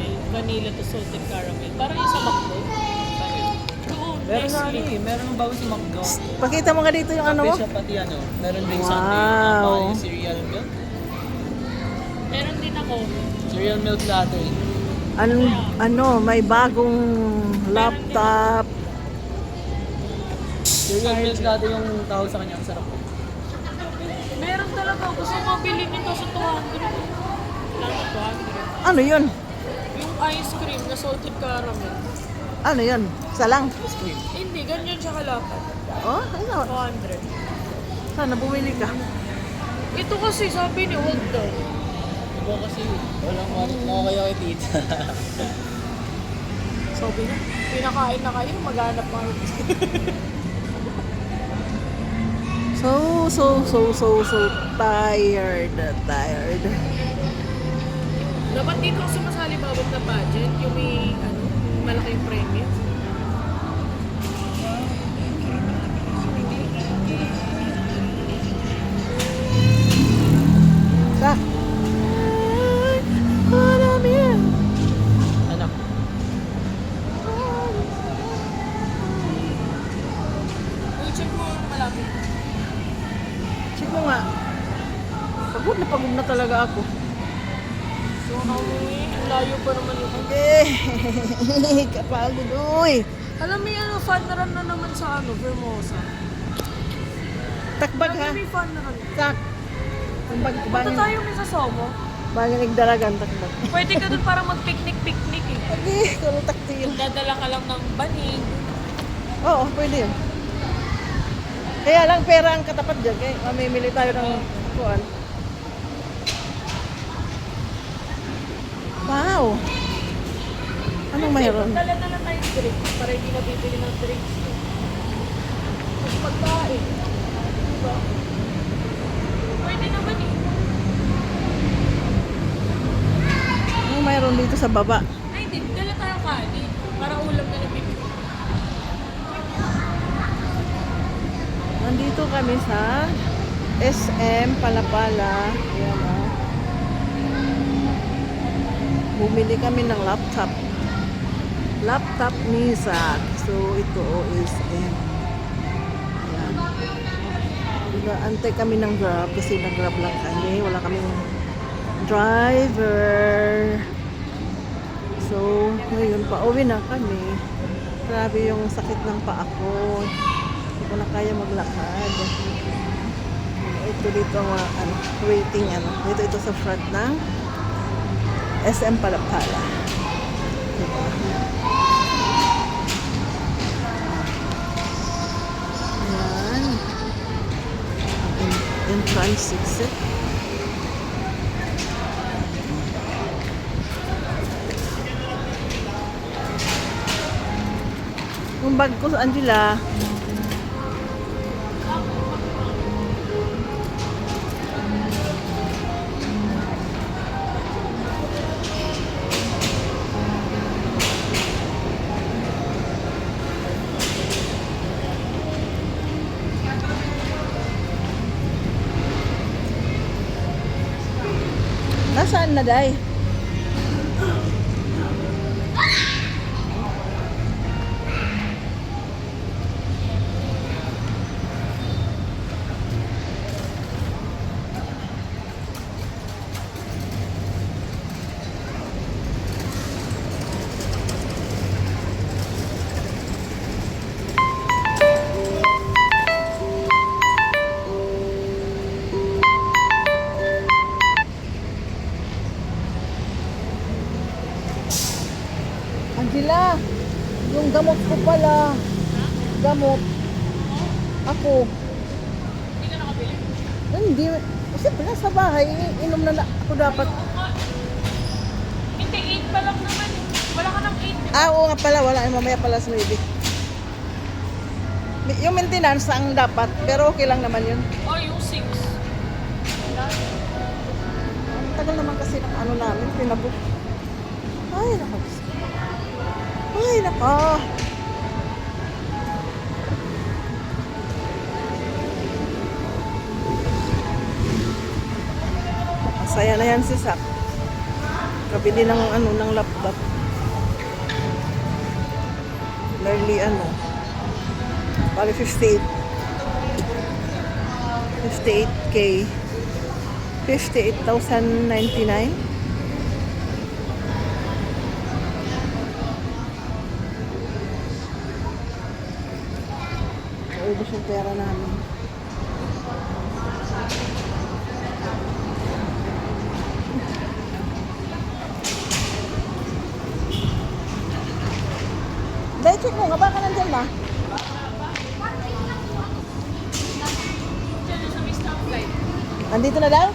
caramel. Vanilla to salted caramel. Parang yung sa McDo. Doon, Meron na ano Nestle. eh, meron ng bawi sa McDo. Pakita mo nga dito yung ano mo. Siya pati ano, meron din Wow. sundae. Wow. yung cereal milk. Meron din ako. Cereal milk latte. Ano, ano, may bagong laptop. Cereal milk latte yung tawag sa kanya, ang sarap. Meron talaga. Gusto mo mabili nito sa 200. Lang 200. Ano yun? Ice cream na salted caramel. Ano yun? Isa lang. Cream. Hindi, ganyan siya kalapad. Oh, ano? 200. Sana bumili ka. Ito kasi sabi ni wag daw. Iba kasi, walang walang ako kayo kay tita. Sabi niya, pinakain na kayo, maghanap pa. So, so, so, so, so tired. Tired. Dapat dito ako sumasali babag na budget, yung may, ano, malaking premium. Sa? Anak. Check mo yung malapit. Check mo nga. Pagod na pagod na talaga ako. So, nauwi, ang layo pa naman yung... Eh, kapagod, uy. Alam mo yung ano, fun na run na naman sa ano, Vermosa. Takbag ha. Lagi may fun na run. Tak. Ang bag, Punta tayo may sa Somo. bangin nagdaragan, takbag. Pwede ka dun para mag-picnic-picnic eh. Lagi, kung taktil. Dadala ka lang ng banig. Oo, pwede yun. Kaya lang pera ang katapat dyan. Kaya mamimili tayo ng kuan. Wow! Anong mayroon? Dala-dala tayo ng drinks para hindi na bibili ng drinks. Mas pagkain. Diba? Pwede naman eh. Anong mayroon dito sa baba? Ay, hindi. Dala tayo kanin. Para ulam na lang bibili. Nandito kami sa SM Palapala. Ayan o. Bumili kami ng laptop. Ni Zach. So, ito o SM. Ayan. Antay kami ng grab kasi nag-grab lang kami. Wala kaming driver. So, ngayon pa uwi na kami. Grabe yung sakit ng paa ko. Hindi ko na kaya maglakad. Ito dito ang ano, waiting ano. Dito ito sa front ng SM Palapala. Diba? 160. Yung bag ko, Angela, nasaan na day? Angela, yung gamot ko pala. Gamot. Ako. Hindi ka nakabili. Hindi. Siyempre, nasa bahay. Inom na, na ako dapat. Hindi, 8 pa lang naman. eh. Wala ka ng 8. Ah, oo nga pala. Wala. Ay, mamaya pala sa maybe. Yung maintenance ang dapat. Pero okay lang naman yun. O, yung 6. Wala. Ang tagal naman kasi ng ano namin. Pinabook. Ay, naku. Ay, nako. Masaya na yan si Sak. Kabili ng ano ng laptop. Nearly ano. Bali 58. 58k. 58,099. Pera namin. Dahil check mo nga, baka nandyan stoplight. Nandito na daw?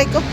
Aray ko.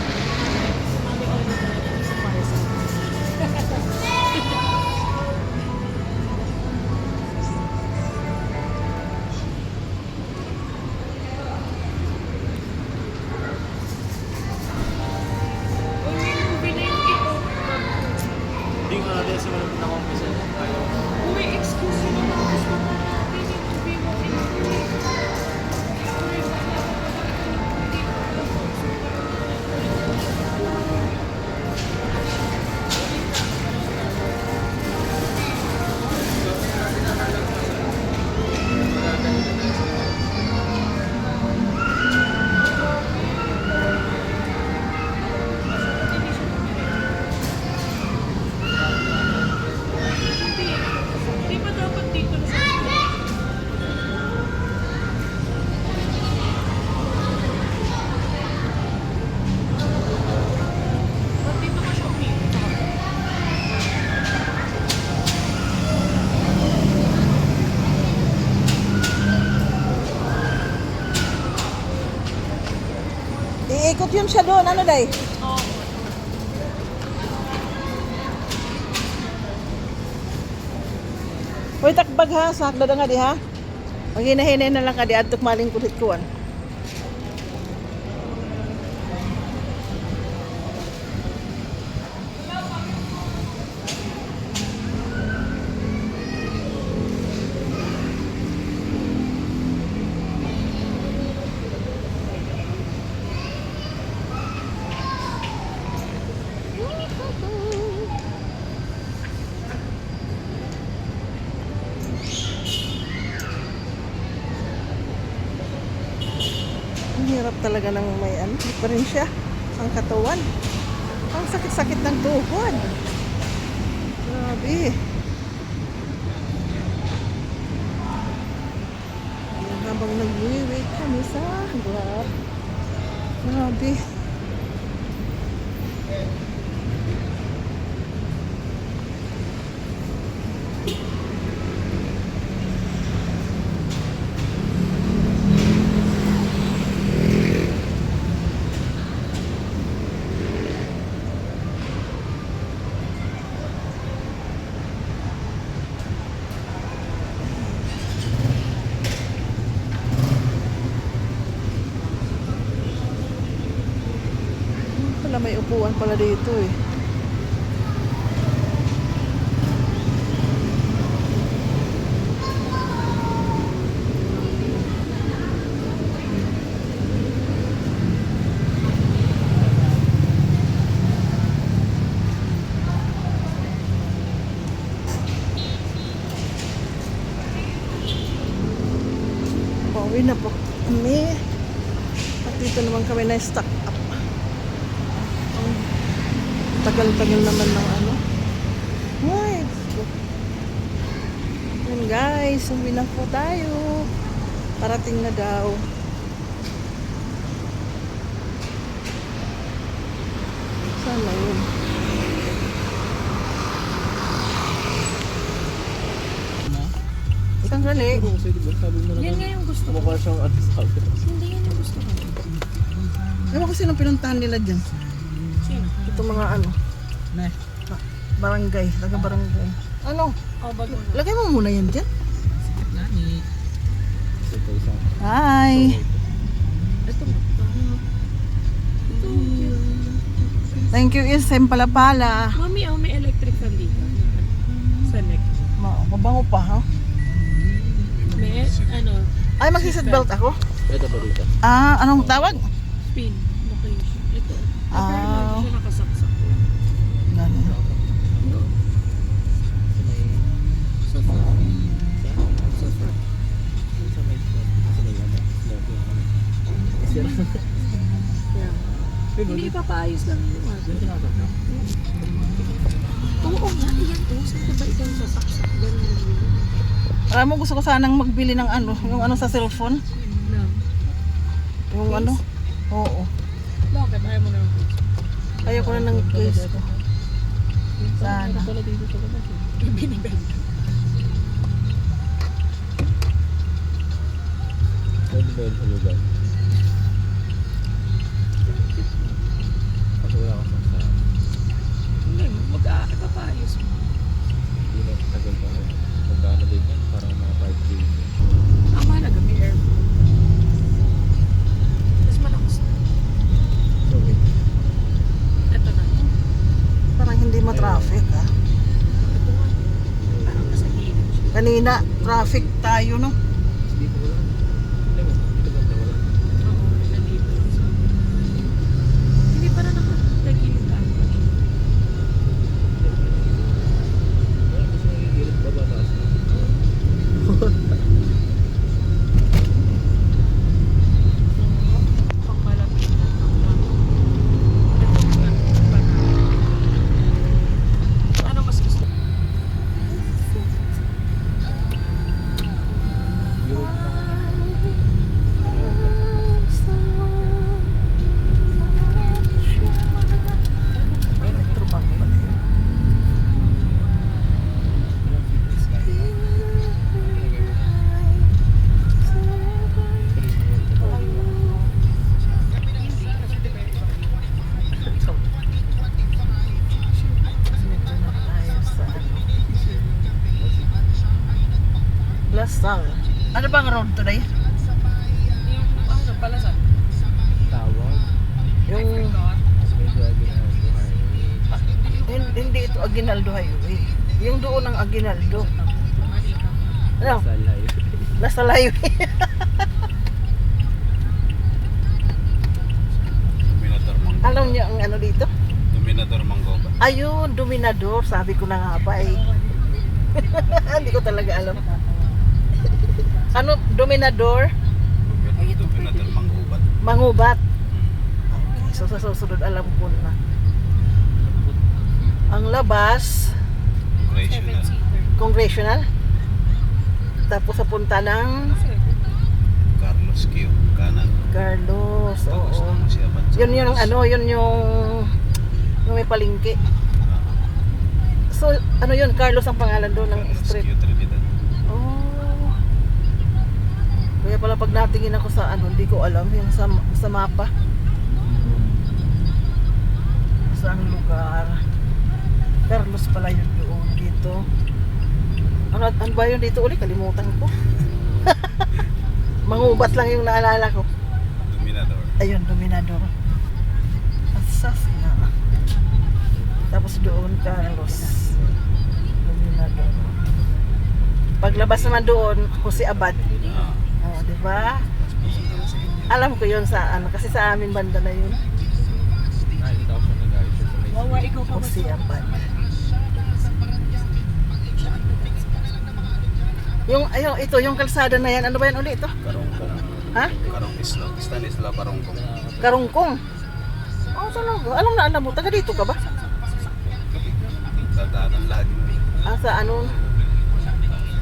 Yun siya doon. Ano day? Oo. Uy, takbag ha. Sakda na nga di ha. Maghinahinay na lang ka di. Adtok maling kulit kuwan. Ang talaga ng may ano, di pa rin siya. Ang katawan. Ang sakit-sakit ng tuhod. Grabe. Ayan, habang nag-wait kami sa grab. Grabe. Wala pala dito eh. Pauwi na po kami. At dito naman kami na Pauwi na po tayo. Parating na daw. Sana yun. Isang gali. Yan nga yung gusto ko. Mukha siyang atisabi. Hindi yan yung gusto ko. Ewan ko sinong pinuntahan nila dyan. Sino? Ito mga ano. Ne. Barangay. Taga barangay. Ano? Oh, Lagay mo muna yan dyan. Ito isang. Hi! Ito. Thank you, Isem Palapala. Mami, oh, may electric fan dito. Sa neck. Ma mabango pa, ha? May, ano, Ay, mag-seatbelt ako. Ito ba dito? Ah, anong tawag? spin. Location. Ito. Ah. Sira. Yeah. Hindi ipapaayos lang yung ano. Yung sinasaksak. Oo nga, yan oh. Saan ko ba ikaw sasaksak? Ganun lang yun. Alam mo, gusto ko sanang magbili ng ano, yung ano sa cellphone. No. Yung ano. Oo. Bakit? Ayaw mo na ng case. Ayaw ko na ng case ko. Sana. Ano? Binibenta. Pwede ba yun sa lugar? Kasi wala akong saksa. Hindi, mag-ipapaayos mo. Hindi na tagal pa rin. Magkano din yan? Parang mga 5K. Ang mahalaga, may aircon. Mas malakas na. So wait. Ito na. Parang hindi ma-traffic, ha? Ito nga. Parang nasa gilid siya. Kanina, traffic tayo, no? Lasal. Ano bang road today? Yung ano pala sa? Tawag. Yung Medyo aginaldo highway. hin- hindi ito Aguinaldo Highway. Yung doon ang Aguinaldo. Ano? Lasal highway. Lasal Highway. Alam niyo ang ano dito? Dominador Manggo ba? Ayun, Dominador. Sabi ko na nga ba eh. Hindi ko talaga alam. Ano, dominador? Ay, ito dominador, mangubat. Mangubat. Hmm. Okay, so sa so, susunod alam ko na. Ang labas, Congressional. Congressional. Tapos sa punta ng Carlos Q. Kanan. Carlos, Tapos oo. Yun yung ano, yun yung yung may palingki. Ah. So, ano yun, Carlos ang pangalan doon ng street. Q3. Kaya pala pag natingin ako sa ano, hindi ko alam yung sa, sa mapa. Saan lugar? Carlos pala yun doon dito. Ano, ano ba yun dito uli? Kalimutan ko. Mangubat lang yung naalala ko. Dominador. Ayun, Dominador. Asas na. Tapos doon, Carlos. Dominador. Paglabas naman doon, Jose Abad. Ah. Di ba? Alam ko yun sa ano, kasi sa amin banda na yun. Wawa, ikaw pa ba? Abad. Yung, ayun, ito, yung kalsada na yan, ano ba yan ulit ito? Karongkong. Ha? Karong Isla. Stanisla Karongkong. Karungkong. Oh, talaga. Alam na alam mo, taga dito ka ba? Dadaanan lagi. Ah, sa ano?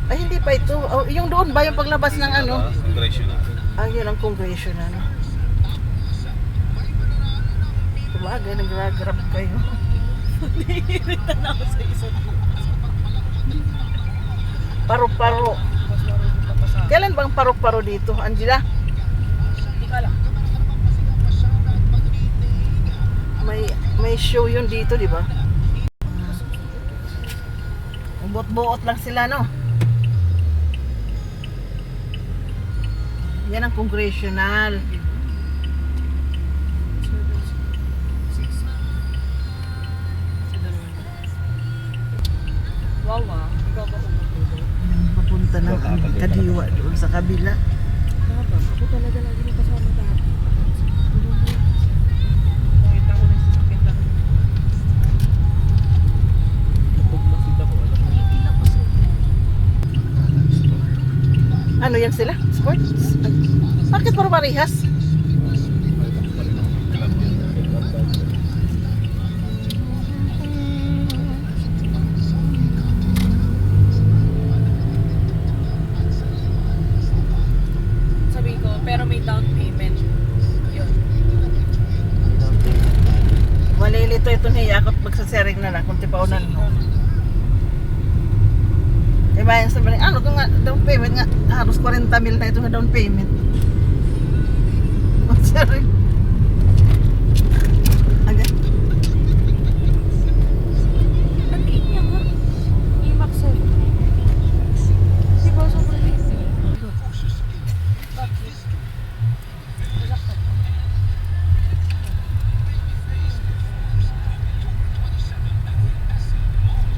Ay, hindi pa ito. Oh, yung doon ba yung paglabas ng ano? Congressional. Ah, yun ang congression, ano? Kumagay, nag-grab kayo. Naiirita na ako sa isa. Paro-paro. Kailan bang paro-paro dito, Angela? Hindi ka lang. May may show yun dito, di ba? Buot-buot lang sila, no? Yan ang congressional. Wow ah. Ikaw ba? Papunta ng kadiwa doon sa kabila. Ako talaga lagi yung kasama dati. Nakita ko na sa sakit lang. Kapag nakita ko, alam mo. Pila kasi. Ano yan sila? Sports? Bakit puro parehas? Sabi ko, pero may down payment. Yun. Malilito ito niya ako magsasering na lang kung tipaunan mo. Diba yung sabi ano ito nga, down payment nga, halos 40 mil na ito na down payment. Magsasering. Agad. Ang liit niya nga. IMAX 7. Di ba sobrang liit? Bakit? Nasaktan ka?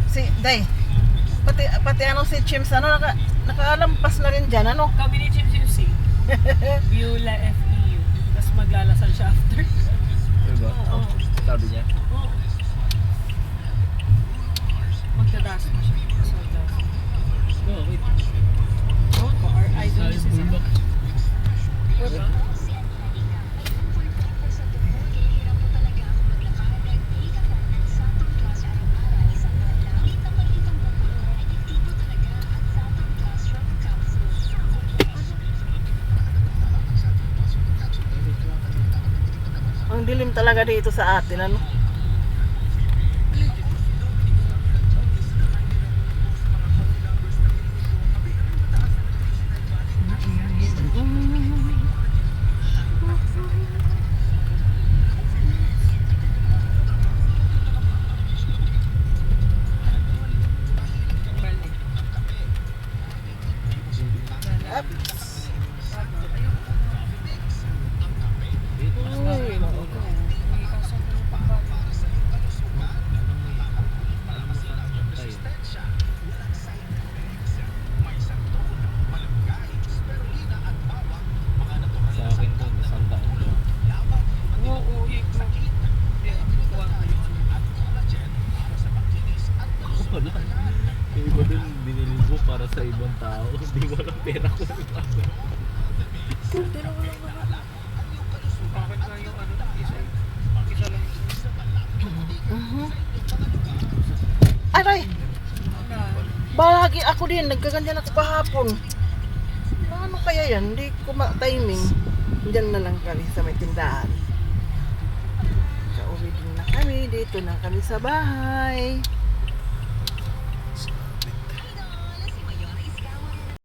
Si, Day, pati, pati ano si Chims, ano, naka, nakalampas na rin dyan, ano? Kami ni Jim Juicy. Beulah FEU. Tapos maglalasal siya after. Diba? Oo. Sabi niya. Oo. Magdadas na siya. Tapos magdadas. Oh, wait. Oo, ko, our idol Sabi si bulldog. Diba? Ang dilim talaga dito sa atin, ano? Wala. Yung iba dun, binili ko para sa ibang tao. Hindi mo lang pera ko. Pero wala nga. Bakit nga yung ano, isa, isa lang Mhm. Aray, na, bahagi ako din, nagkaganyan ako kahapon. Ano kaya yan? Hindi ko ma-timing. Diyan na lang kami sa may tindahan. Kauwi din na kami, dito na kami sa bahay.